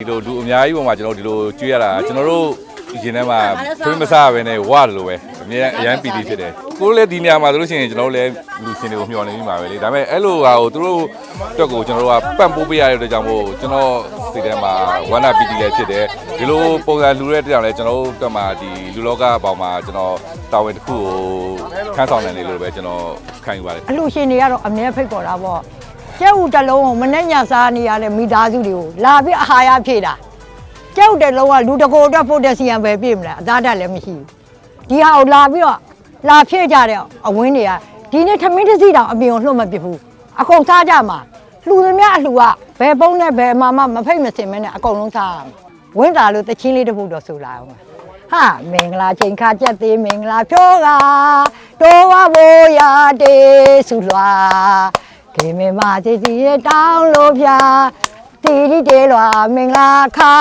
ဒီလိုလူအများကြီးပုံမှာကျွန်တော်တို့ဒီလိုကြွေးရတာကျွန်တော်တို့ရင်ထဲမှာဖွေးမဆရပဲနဲ့ဝါတယ်လို့ပဲအမြဲအရန်ပီတိဖြစ်တယ်ကိုယ်လည်းဒီနေရာမှာဆိုလို့ရှိရင်ကျွန်တော်တို့လည်းလူရှင်တွေကိုမျှော်နေပြီးမှာပဲလေဒါပေမဲ့အဲ့လိုဟာကိုသူတို့အတွက်ကိုကျွန်တော်တို့ကပန့်ပိုးပေးရတဲ့အတွက်ကြောင့်မို့ကျွန်တော်စိတ်ထဲမှာဝါနာပီတိလည်းဖြစ်တယ်ဒီလိုပုံစံလူတဲ့တရားလည်းကျွန်တော်တို့အတွက်မှာဒီလူလောကပေါင်းမှာကျွန်တော်တာဝန်တစ်ခုကိုခန်းဆောင်နိုင်တယ်လို့ပဲကျွန်တော်ခံယူပါတယ်အလှရှင်တွေကတော့အမြဲဖိတ်ခေါ်တာပေါ့ ကျဲဥတစ်လုံးကိုမနဲ့ညစားနေရတဲ့မိသားစုတွေကိုလာပြီးအာဟာရဖြည့်တာကျဲဥတစ်လုံးကလူတစ်ကိုယ်အတွက်ဖို့တဲ့စီယံပဲပြည့်မလားအသားတက်လည်းမရှိဘူးဒီဟာကိုလာပြီးတော့လာဖြည့်ကြတဲ့အဝင်းတွေကဒီနေ့ထမင်းတစ်စီတောင်အပြင်ကိုလှုပ်မပစ်ဘူးအကုန်စားကြမှာလှူသမျှအလှူကဘယ်ပုံးနဲ့ဘယ်မှာမှမဖိတ်မစင်မဲနဲ့အကုန်လုံးစားရမှာဝင်းတာလို့တချင်းလေးတစ်ပုဒ်တော့ဆိုလာအောင်ဟာမင်္ဂလာချိန်ခါကြက်သေးမင်္ဂလာဖြောကတော်ဝဘိုးရတေဆုလွှာ ခေမမချီစီရတောင်းလို့ပြတီတီတေလွှာမင်္ဂလာခါ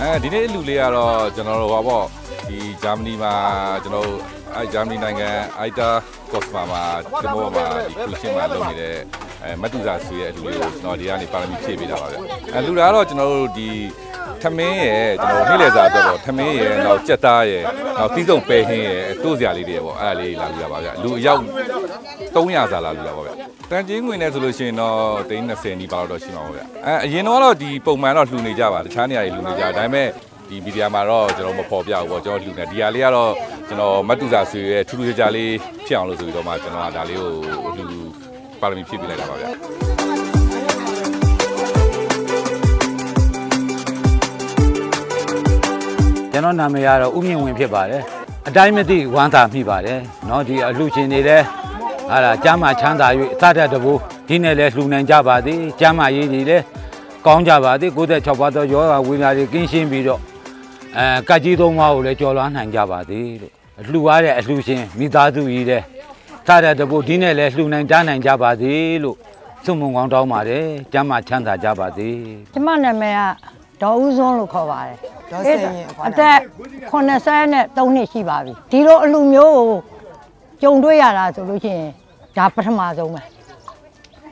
အဲဒီနေ့လူလေးကတော့ကျွန်တော်တို့ဟောပေါ့ဒီဂျာမနီမှာကျွန်တော်တို့အဲဂျာမနီနိုင်ငံအိုက်တာကော့စမာမှာကျွန်တော်မှာဒီခရစ်ရှင်မှာလုပ်နေတဲ့အဲမတူစာဆွေရဲ့အလူလေးကိုကျွန်တော်ဒီကနေပါရမီဖြည့်ပေးတာပါဗျအဲလူတာကတော့ကျွန်တော်တို့ဒီထမင်းရဲ့ကျွန်တော်နေ့လည်စာအတွက်ပေါ့ထမင်းရဲ့နောက်ကြက်သားရဲ့နောက်တီးစုံပဲဟင်းရဲ့တိုးစရာလေးတွေပေါ့အဲ့ဒါလေးလာလူတာပါဗျလူအယောက်300စာလာလူတာပါဗျ တန်ချင်းငွေနဲ့ဆိုလို့ရှိရင်တော့တိန်း20နီးပါတော့ရှိမှာပါဗျအဲအရင်တော့ဒီပုံမှန်တော့လှူနေကြပါတခြားနေရာတွေလှူနေကြဒါပေမဲ့ဒီဗီဒီယိုမှာတော့ကျွန်တော်မဖော်ပြဘူးပေါ့ကျွန်တော်လှူနေဒီဟာလေးကတော့ကျွန်တော်မတ်တူစာဆွေရဲ့ထူးထူးခြားခြားလေးဖြစ်အောင်လို့ဆိုပြီးတော့မှကျွန်တော်ကဒါလေးကိုလှူပါရမီဖြည့်ပေးလိုက်တာပါဗျ ကျွန်တော်နာမည်ကတော့ဦးမြင့်ဝင်းဖြစ်ပါတယ်အတိုင်းမသိဝမ်းသာမိပါတယ်เนาะဒီအလှရှင်တွေလည်း ဟာလာကျမ်းမာချမ်းသာ၍အသတ္တတဘိုးဒီနဲ့လည်းလှူနိုင်ကြပါသည်ကျမ်းမာရေးတွေလည်းကောင်းကြပါသည်96ပါးသောယောဂဝိညာဉ်တွေကင်းရှင်းပြီးတော့အဲကတ်ကြီးသုံးပါးကိုလည်းကြော်လွှမ်းနိုင်ကြပါသည်လို့လှူရတဲ့အလှရှင်မိသားစုကြီးတဲ့သတ္တတဘိုးဒီနဲ့လည်းလှူနိုင်ကြနိုင်ကြပါသည်လို့ဆုမွန်ကောင်းတောင်းပါတယ်ကျမ်းမာချမ်းသာကြပါသည်ကျမနာမည်ကဒေါ်ဦးစွန်းလို့ခေါ်ပါတယ်ဒေါ်စိန်ရင်အဖွားအသက်83နှစ်ရှိပါပြီဒီလိုအလူမျိုးကို ကြုံတွေ့ရတာဆိုလို့ရှိရင်ဒါပထမဆုံးပဲ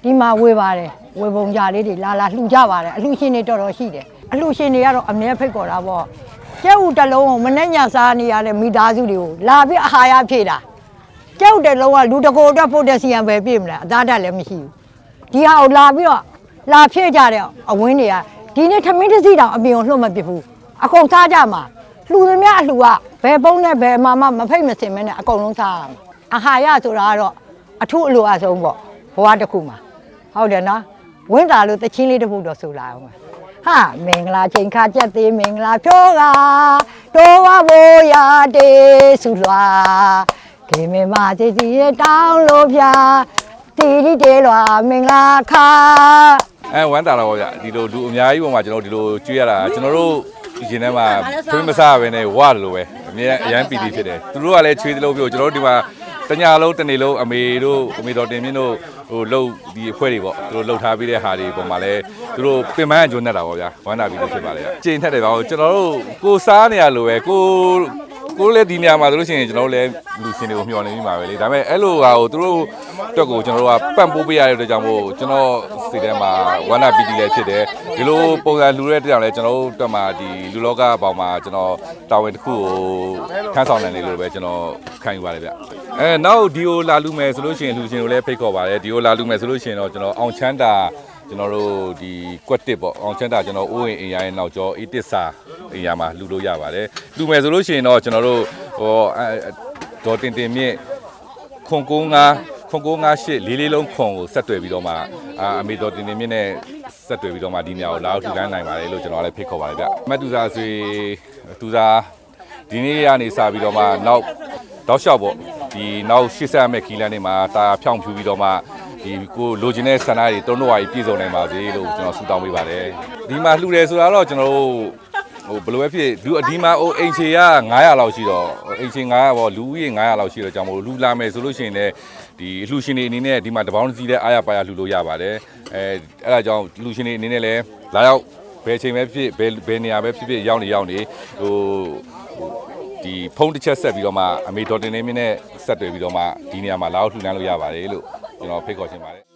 ဒီမှာဝေပါတယ်ဝေပုံကြလေးတွေလာလာလှူကြပါတယ်အလှရှင်တွေတော်တော်ရှိတယ်အလှရှင်တွေကတော့အမြဲဖိတ်ခေါ်တာပေါ့ကျဲဥတစ်လုံးကိုမနဲ့ညစားနေရတဲ့မိသားစုတွေကိုလာပြီးအာဟာရဖြည့်တာကျဲဥတစ်လုံးကလူတစ်ကိုယ်အတွက်ဖို့တဲ့စီယံပဲပြည့်မလားအသားတက်လည်းမရှိဘူးဒီဟာကိုလာပြီးတော့လာဖြည့်ကြတဲ့အဝင်းတွေကဒီနေ့ထမင်းတစ်စီတောင်အပြင်ကိုလှုပ်မပစ်ဘူးအကုန်စားကြမှာလှူသမျှအလှူကဘယ်ပုံးနဲ့ဘယ်မှာမှမဖိတ်မစင်မဲနဲ့အကုန်လုံးစားရမှာ အာဟာရဆိုတာကတော့အထုအလိုအဆုံးပေါ့ဘဝတစ်ခုမှာဟုတ်တယ်နော်ဝင်းတာလို့တချင်းလေးတစ်ပုဒ်တော့ဆိုလာအောင်ပါဟာမင်္ဂလာချိန်ခါကြက်သေးမင်္ဂလာဖြောကတော်ဝဘိုးရတေဆုလွှာခေမမချီစီရတောင်းလို့ပြတီတီတေလွှာမင်္ဂလာခါအဲဝမ်းတာတော့ဗျဒီလိုလူအများကြီးပုံမှာကျွန်တော်တို့ဒီလိုကြွေးရတာကျွန်တော်တို့ရင်ထဲမှာဖွေးမဆရပဲနဲ့ဝါတယ်လို့ပဲအမြဲအရန်ပီတိဖြစ်တယ်သူတို့ကလည်းချွေးတယ်လို့ပြောကျွန်တော်တို့ဒီမှာ တညာလုံးတစ်နေ့လုံးအမေတို့အမေတော်တင်မင်းတို့ဟိုလှုပ်ဒီအဖွဲတွေပေါ့သူတို့လှုပ်ထားပြီးတဲ့ဟာတွေပုံမှာလည်းသူတို့ပင်ပန်းအကျိုးနဲ့တာပေါ့ဗျာဝမ်းတာပြီးလို့ဖြစ်ပါလေကျင်းထက်တယ်ပါကျွန်တော်တို့ကိုစားနေရလို့ပဲကို ကိုလည်းဒီနေရာမှာဆိုလို့ရှိရင်ကျွန်တော်တို့လည်းလူရှင်တွေကိုမျှော်နေပြီးမှာပဲလေဒါပေမဲ့အဲ့လိုဟာကိုသူတို့အတွက်ကိုကျွန်တော်တို့ကပန့်ပိုးပေးရတဲ့အတွက်ကြောင့်မို့ကျွန်တော်စိတ်ထဲမှာဝမ်းနာပီတိလည်းဖြစ်တယ်ဒီလိုပုံစံလူတဲ့တရားလည်းကျွန်တော်တို့အတွက်မှာဒီလူလောကပေါင်းမှာကျွန်တော်တာဝန်တစ်ခုကိုခန်းဆောင်နိုင်တယ်လို့ပဲကျွန်တော်ခံယူပါတယ်ဗျအဲနောက်ဒီကိုလာလူမယ်ဆိုလို့ရှိရင်လူရှင်ကိုလည်းဖိတ်ခေါ်ပါတယ်ဒီကိုလာလူမယ်ဆိုလို့ရှိရင်တော့ကျွန်တော်အောင်ချမ်းတာကျွန်တော်တို့ဒီကွက်တစ်ပေါ့အောင်ချမ်းတာကျွန်တော်အိုးဝင်အင်ရိုင်းနောက်ကျော်အစ်တစ်စာ အင်ယာမှာလူလို့ရပါတယ်လူမယ်ဆိုလို့ရှိရင်တော့ကျွန်တော်တို့ဟောအဲဒေါ်တင်တင်မြင့်ခွန်ကိုးငါခွန်ကိုးငါရှစ်လေးလေးလုံးခွန်ကိုဆက်တွေ့ပြီးတော့မှအာအမေတော်တင်တင်မြင့်နဲ့ဆက်တွေ့ပြီးတော့မှဒီနေရာကိုလာအောင်ထူတန်းနိုင်ပါတယ်လို့ကျွန်တော်လည်းဖိတ်ခေါ်ပါတယ်ဗျမတ်တူစာဆွေတူစာဒီနေ့ကနေစပြီးတော့မှနောက်တောက်လျှောက်ပေါ့ဒီနောက်ရှေ့ဆက်ရမယ့်ခီးလန်းတွေမှာတာဖြောင်းဖြူပြီးတော့မှဒီကိုလိုချင်တဲ့ဆန္ဒတွေတုံးတော့ဝါကြီးပြည့်စုံနိုင်ပါစေလို့ကျွန်တော်ဆုတောင်းပေးပါတယ်ဒီမှာလှူတယ်ဆိုတာတော့ကျွန်တော်တို့ ဟဟိုဘယ်လိုပဲဖြစ်လူအဒီမှာဟိုအိမ်ချေက900လောက်ရှိတော့အိမ်ချေ900ပေါ့လူဦးရေ900လောက်ရှိတော့ကြောင့်မို့လူလာမယ်ဆိုလို့ရှိရင်လည်းဒီအလှရှင်တွေအနေနဲ့ဒီမှာတပေါင်းတစ်စီးတဲ့အားရပါရလှူလို့ရပါတယ်အဲအဲ့ဒါကြောင့်လူရှင်တွေအနေနဲ့လည်းလာရောက်ဘယ်ချိန်ပဲဖြစ်ဘယ်ဘယ်နေရာပဲဖြစ်ဖြစ်ရောက်နေရောက်နေဟိုဒီဖုန်းတစ်ချက်ဆက်ပြီးတော့မှအမေဒေါ်တင်နေမင်းနဲ့ဆက်တွေ့ပြီးတော့မှဒီနေရာမှာလာရောက်လှူဒန်းလို့ရပါတယ်လို့ကျွန်တော်ဖိတ်ခေါ်ချင်ပါတယ်